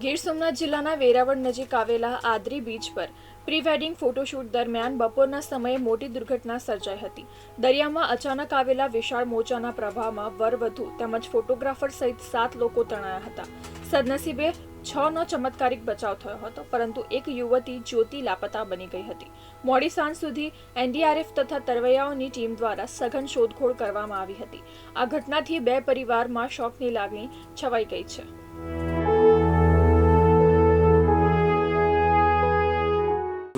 ગીર સોમનાથ જિલ્લાના વેરાવળ નજીક આવેલા આદરી બીચ પર પ્રી વેડિંગ ફોટોશૂટ દરમિયાન બપોરના સમયે મોટી દુર્ઘટના સર્જાઈ હતી. દરિયામાં અચાનક આવેલા વિશાળ મોજાના પ્રવાહમાં વરવધુ તેમજ ફોટોગ્રાફર સહિત સાત લોકો તણાયા હતા. સદનસીબે છ નો ચમત્કારિક બચાવ થયો હતો, પરંતુ એક યુવતી જ્યોતિ લાપતા બની ગઈ હતી. મોડી સાંજ સુધી એનડીઆરએફ તથા તરવૈયાઓની ટીમ દ્વારા સઘન શોધખોળ કરવામાં આવી હતી. આ ઘટનાથી બે પરિવારમાં શોકની લાગણી છવાઈ ગઈ છે.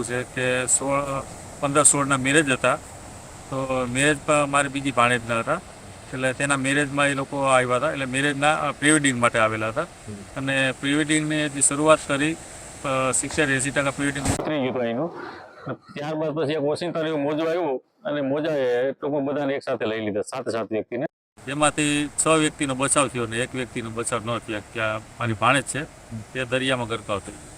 છે કે સોળ, પંદર સોળના મેરેજ હતા. તો મેરેજ પણ મારી બીજી ભાણેજના હતા. એટલે તેના મેરેજમાં એ લોકો આવ્યા હતા. એટલે મેરેજના પ્રિવેડિંગ માટે આવેલા હતા. અને પ્રિવેડિંગની જે શરૂઆત કરી સિત્તેર એંસી ટકા પ્રિવેડિંગ ઉતરી ગયું હતું એનું. ત્યારબાદ પછી એક વોશિંગ્ટન મોજું આવ્યું અને મોજાએ ટૂંકમાં બધાને એક સાથે લઈ લીધા, સાત સાત વ્યક્તિને. જેમાંથી છ વ્યક્તિનો બચાવ થયો અને એક વ્યક્તિનો બચાવ ન થયો ત્યાં મારી ભાણેજ છે, તે દરિયામાં ગરકાવ થઈ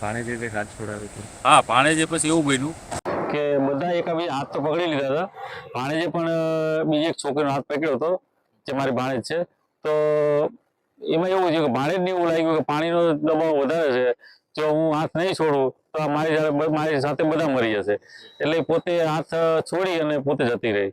પાણી રીતે હાથ છોડાવ્યો હતો હા ભાણેજે પછી એવું બન્યું કે બધા એકાબીજા હાથ તો પકડી લીધા હતા. ભાણેજે પણ બીજી એક છોકરીનો હાથ પકડ્યો હતો જે મારી ભાણેજ છે તો એમાં એવું છે કે ભાણેજને એવું લાગ્યું કે પાણીનો દબાવ વધારે છે. જો હું હાથ નહીં છોડું તો મારી સાથે મારી સાથે બધા મરી જશે. એટલે પોતે હાથ છોડી અને પોતે જતી રહી.